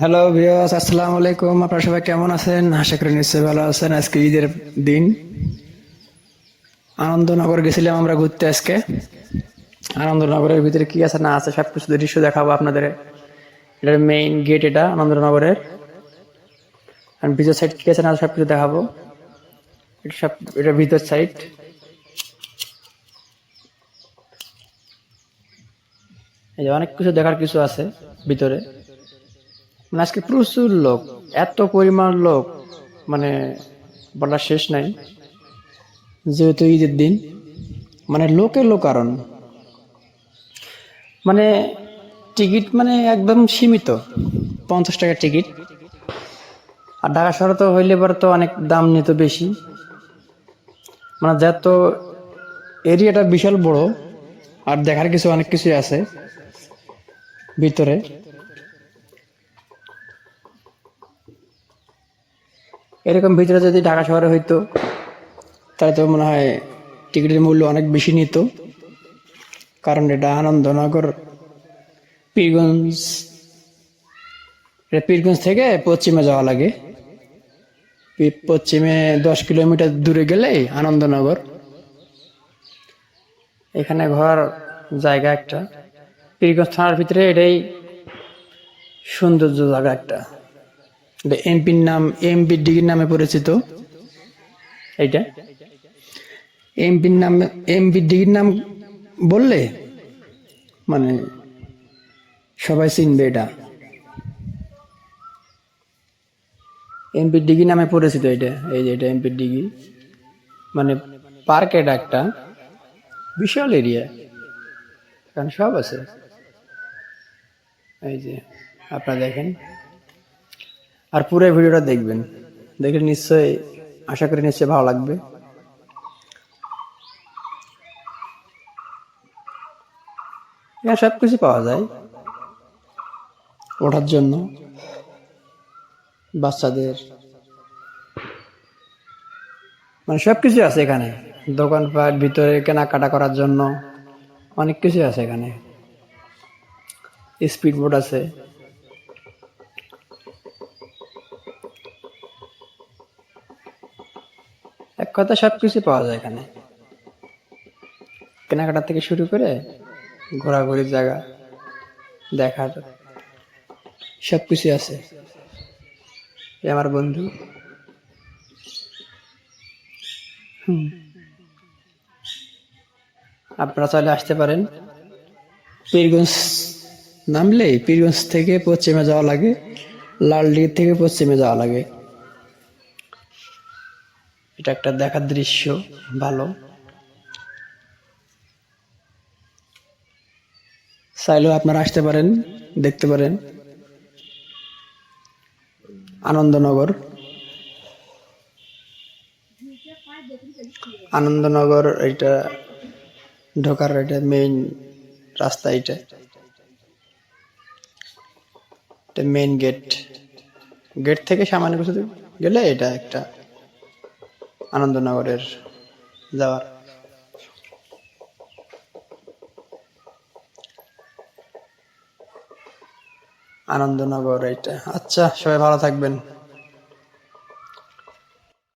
Hello ভিওস আসসালামু আলাইকুম আপনারা সবাই কেমন আছেন? আশা করি নিশ্চয়ই ভালো আছেন। আজকে ঈদের দিন। আনন্দনগর গেছিলাম আমরা ঘুরতে আজকে। আনন্দনগরের ভিতরে কি আছে, না আছে সব কিছু দৃশ্য দেখাবো আপনাদের। এটার মেইন গেট এটা, আনন্দনগরের। আর ভিতর সাইড কি আছে, না সব কিছু দেখাবো। এটা সব, এটা ভিতর সাইড এই যে অনেক কিছু দেখার কিছু আছে ভিতরে। মানে আজকে প্রচুর লোক, এত পরিমাণ লোক মানে বলার শেষ নাই। যেহেতু ঈদের দিন মানে লোকে লোকারণ মানে টিকিট মানে একদম সীমিত, পঞ্চাশ টাকার টিকিট। আর ঢাকা শহরে তো হইলে পরে তো অনেক দাম নিত বেশি। মানে যত এরিয়াটা বিশাল বড়, আর দেখার কিছু অনেক কিছুই আছে ভিতরে। এরকম ভিতরে যদি ঢাকা শহরে হইতো, তাহলে তো মনে হয় টিকিটের মূল্য অনেক বেশি নিত। কারণ এটা আনন্দনগর, পীরগঞ্জ, এটা পীরগঞ্জ থেকে পশ্চিমে যাওয়া লাগে। পশ্চিমে দশ কিলোমিটার দূরে গেলেই আনন্দনগর। এখানে ঘর জায়গা একটা। পীরগঞ্জ থানার ভিতরে এটাই সৌন্দর্য জায়গা একটা। এমপির নাম এমপি ডিগির নামে পরিচিত। এইটা? এমপির নাম এমপি ডিগির নাম বললে মানে সবাই চিনবে এটা। এমপি ডিগি নামে পরিচিত এটা, এই যে এটা এমপি ডিগি মানে পার্ক এটা একটা বিশাল এরিয়া এখানে সব আছে। এই যে, আপনারা দেখেন। আর পুরো ভিডিওটা দেখবেন। দেখলে নিশ্চয়ই আশা করি নিশ্চয়ই ভালো লাগবে। এখানে সব কিছু পাওয়া যায় ওঠার জন্য বাচ্চাদের। মানে সব কিছু আছে এখানে। দোকানপাট, ভিতরে কেনাকাটা করার জন্য অনেক কিছু আছে এখানে। স্পিড বোট আছে। এক কথা সব কিছু পাওয়া যায় এখানে। কেনাকাটা থেকে শুরু করে ঘোরাঘুরির জায়গা, দেখার সব কিছু আছে আমার বন্ধু। হুম। আপনারা চাইলে আসতে পারেন। পীরগঞ্জ নামলে পীরগঞ্জ থেকে পশ্চিমে যাওয়া লাগে লালডিগি থেকে পশ্চিমে যাওয়া লাগে। এটা একটা দেখার দৃশ্য, ভালো। চাইলেও আপনারা আসতে পারেন, দেখতে পারেন। আনন্দনগর। আনন্দনগর, এটা ঢোকার এটা মেইন রাস্তা এটা। মেইন গেট গেট থেকে সামান্য কিছু গেলে এটা একটা আনন্দনগরের যাওয়ার। আনন্দনগর এইটা। আচ্ছা সবাই ভালো থাকবেন।